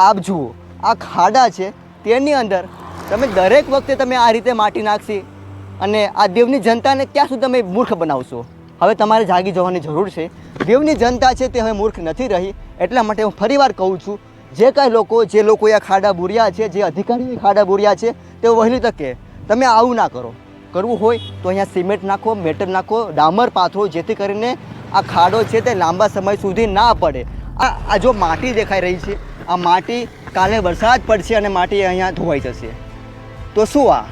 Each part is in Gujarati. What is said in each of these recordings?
આપ જુઓ. આ ખાડા છે, તેની અંદર તમે દરેક વખતે તમે આ રીતે માટી નાખશી અને આ દેવની જનતાને ક્યાં સુધી તમે મૂર્ખ બનાવશો? હવે તમારે જાગી જવાની જરૂર છે. દેવની જનતા છે તે હવે મૂર્ખ નથી રહી. એટલા માટે હું ફરીવાર કહું છું, જે કાંઈ લોકો, જે લોકોએ આ ખાડા બુર્યા છે, જે અધિકારીઓએ ખાડા બુર્યા છે તે વહેલી તકે તમે આવું ના કરો. કરવું હોય તો અહીંયા સિમેન્ટ નાખો મેટલ નાખો, ડામર પાથરો જેથી કરીને આ ખાડો છે તે લાંબા સમય સુધી ના પડે. આ આ જો માટી દેખાઈ રહી છે આ માટી કાલે વરસાદ પડશે અને માટી અહીંયા ધોવાઈ જશે. તો શું આ?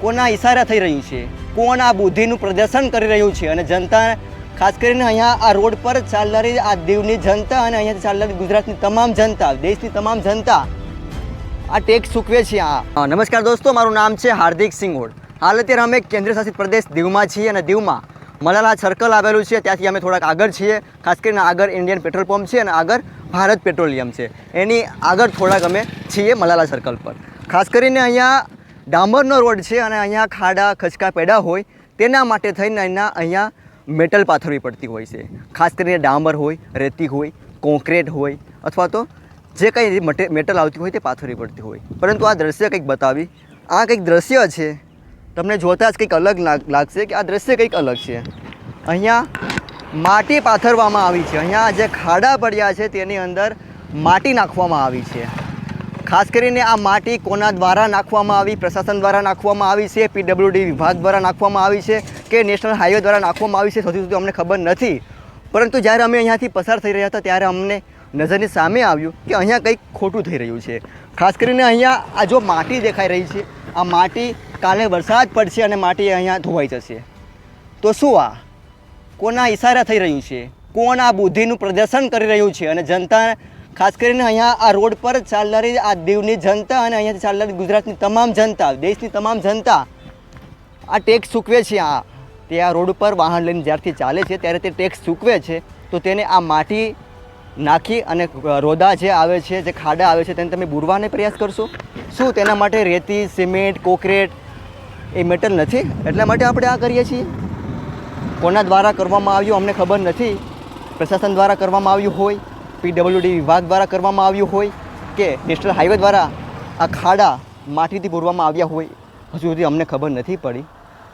કોના ઈશારા થઈ રહ્યું છે? કોણ આ બુદ્ધિનું પ્રદર્શન કરી રહ્યું છે? અને જનતા, ખાસ કરીને અહીંયા આ રોડ પર ચાલનારી આ દીવની જનતા અને અહીંયાથી ચાલનારી ગુજરાતની તમામ જનતા, દેશની તમામ જનતા આ ટેક્સ ચૂકવે છે આ. નમસ્કાર દોસ્તો, મારું નામ છે હાર્દિક સિંગોડ. હાલ અત્યારે અમે કેન્દ્ર શાસિત પ્રદેશ દીવમાં છીએ અને દીવમાં મલાલા સર્કલ આવેલું છે. ત્યાંથી અમે થોડાક આગળ છીએ. ખાસ કરીને આગળ ઇન્ડિયન પેટ્રોલ પંપ છે અને આગળ ભારત પેટ્રોલિયમ છે. એની આગળ થોડાક અમે છીએ મલાલા સર્કલ પર. ખાસ કરીને અહીંયા ડામરનો રોડ છે અને અહીંયા ખાડા, ખચકા પેડા હોય, તેના માટે થઈને અહીંના અહીંયા મેટલ પાથરવી પડતી હોય છે. ખાસ કરીને ડામર હોય, રેતી હોય કોન્ક્રીટ હોય, અથવા તો જે કંઈ મટે મેટલ આવતી હોય તે પાથરવી પડતી હોય. પરંતુ આ દ્રશ્ય કંઈક બતાવી. આ કંઈક દ્રશ્ય છે. તમને જોતાં જ કંઈક અલગ લાગશે કે આ દ્રશ્ય કંઈક અલગ છે. અહીંયા માટી પાથરવામાં આવી છે. અહીંયા જે ખાડા પડ્યા છે તેની અંદર માટી નાખવામાં આવી છે. ખાસ કરીને આ માટી કોના દ્વારા નાખવામાં આવી, પ્રશાસન દ્વારા નાખવામાં આવી છે, પીડબ્લ્યુડી વિભાગ દ્વારા નાખવામાં આવી છે કે નેશનલ હાઈવે દ્વારા નાખવામાં આવી છે સૌથી સુધી અમને ખબર નથી. પરંતુ જ્યારે અમે અહીંયાથી પસાર થઈ રહ્યા હતા, ત્યારે અમને નજરની સામે આવ્યું કે અહીંયા કંઈક ખોટું થઈ રહ્યું છે. ખાસ કરીને અહીંયા આ જો માટી દેખાઈ રહી છે, આ માટી કાલે વરસાદ પડશે અને માટી અહીંયા ધોવાઈ જશે. તો શું આ? કોના ઈશારા થઈ રહ્યું છે? કોણ આ બુદ્ધિનું પ્રદર્શન કરી રહ્યું છે? અને જનતા, ખાસ કરીને અહીંયા આ રોડ પર ચાલનારી આ દીવની જનતા અને અહીંયાથી ચાલનારી ગુજરાતની તમામ જનતા, દેશની તમામ જનતા આ ટેક્સ ચૂકવે છે આ. તે આ રોડ ઉપર વાહન લઈને જ્યારથી ચાલે છે, ત્યારે તે ટેક્સ ચૂકવે છે. તો તેને આ માટી નાખી અને રોદા જે આવે છે, જે ખાડા આવે છે, તેને તમે બુરવાને પ્રયાસ કરશો? શું તેના માટે રેતી, સિમેન્ટ, કોકરેટ એ મેટલ નથી? એટલા માટે આપણે આ કરીએ છીએ? કોના દ્વારા કરવામાં આવ્યું અમને ખબર નથી. પ્રશાસન દ્વારા કરવામાં આવ્યું હોય, પીડબ્લ્યુડી વિભાગ દ્વારા કરવામાં આવ્યું હોય કે નેશનલ હાઈવે દ્વારા આ ખાડા માટીથી પૂરવામાં આવ્યા હોય, હજુ સુધી અમને ખબર નથી પડી.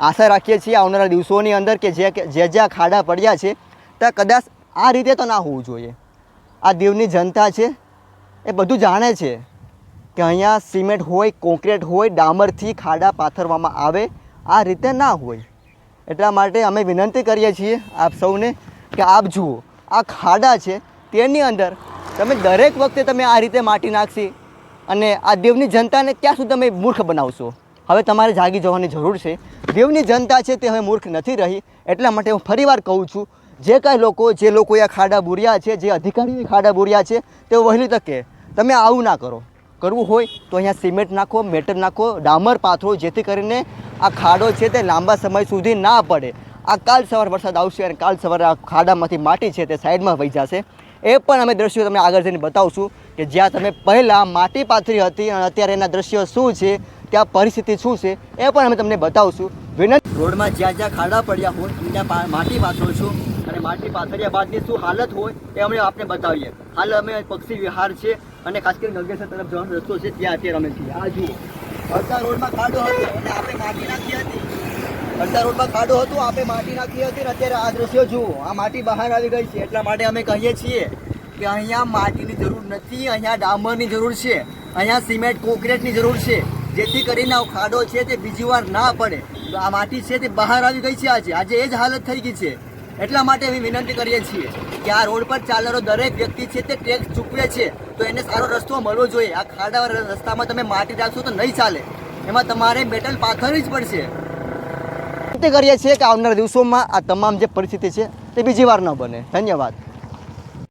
આશા રાખીએ છીએ આવનારા દિવસોની અંદર કે જે જે જ્યાં ખાડા પડ્યા છે, ત્યાં કદાચ આ રીતે તો ના હોવું જોઈએ. આ દીવની જનતા છે, એ બધું જાણે છે કે અહીંયા સિમેન્ટ હોય કોન્ક્રીટ હોય, ડામરથી ખાડા પાથરવામાં આવે, આ રીતે ના હોય. એટલા માટે અમે વિનંતી કરીએ છીએ આપ સૌને કે આપ જુઓ, આ ખાડા છે, તેની અંદર તમે દરેક વખતે તમે આ રીતે માટી નાખશી અને આ દેવની જનતાને ક્યાં સુધી તમે મૂર્ખ બનાવશો? હવે તમારે જાગી જવાની જરૂર છે. દેવની જનતા છે તે હવે મૂર્ખ નથી રહી. એટલા માટે હું ફરીવાર કહું છું, જે કાંઈ લોકો, જે લોકો આ ખાડા બુર્યા છે, જે અધિકારીઓએ ખાડા બુર્યા છે, તેઓ વહેલી તકે તમે આવું ના કરો. કરવું હોય તો અહીંયા સિમેન્ટ નાખો, મેટર નાખો, ડામર પાથરો જેથી કરીને આ ખાડો છે તે લાંબા સમય સુધી ના પડે. આ કાલ સવાર વરસાદ આવશે અને કાલ સવારે આ ખાડામાંથી માટી છે તે સાઈડમાં વહી જશે. એ પણ અમે દ્રશ્યો તમને આગળ જઈને બતાવશું કે જ્યાં તમે પહેલાં માટી પાથરી હતી અને અત્યારે એના દ્રશ્યો શું છે, ત્યાં પરિસ્થિતિ શું છે, એ પણ અમે તમને બતાવશું. વિનંતી રોડમાં જ્યાં જ્યાં ખાડા પડ્યા હોય ત્યાં માટી પાથરો છું. અને માટી પાથર્યા બાદની શું હાલત હોય, એ અમે આપને બતાવીએ. હાલ અમે પક્ષી વિહાર છે અને ખાસ કરીને ગંગેસર તરફ જવાનો રસ્તો છે, ત્યાં અત્યારે અમે છીએ. આ જુઓ. અડધા રોડમાં ખાડો હતો અને આપણે માટી નાખી હતી. અડધા રોડમાં ખાડો હતો આપણે માટી નાખી હતી અને અત્યારે આ દ્રશ્યો જુઓ. આ માટી બહાર આવી ગઈ છે. એટલા માટે અમે કહીએ છીએ કે અહીંયા માટીની જરૂર નથી, અહીંયા ડામરની જરૂર છે, અહીંયા સિમેન્ટ કોન્ક્રીટની જરૂર છે. જેથી કરીને આ ખાડો છે તે બીજી વાર ના પડે. તો આ માટી છે તે બહાર આવી ગઈ છે આજે. આજે એ જ હાલત થઈ ગઈ છે. એટલા માટે અમે વિનંતી કરીએ છીએ કે આ રોડ પર ચાલનારો દરેક વ્યક્તિ છે તે ટેક્સ ચૂકવે છે, તો એને સારો રસ્તો મળવો જોઈએ. આ ખાડાવાળા રસ્તામાં તમે માટી રાખશો તો નહીં ચાલે. એમાં તમારે મેટલ પાથરવી જ પડશે. વિનંતી કરીએ છીએ કે આવનારા દિવસોમાં આ તમામ જે પરિસ્થિતિ છે તે બીજી વાર ન બને. ધન્યવાદ.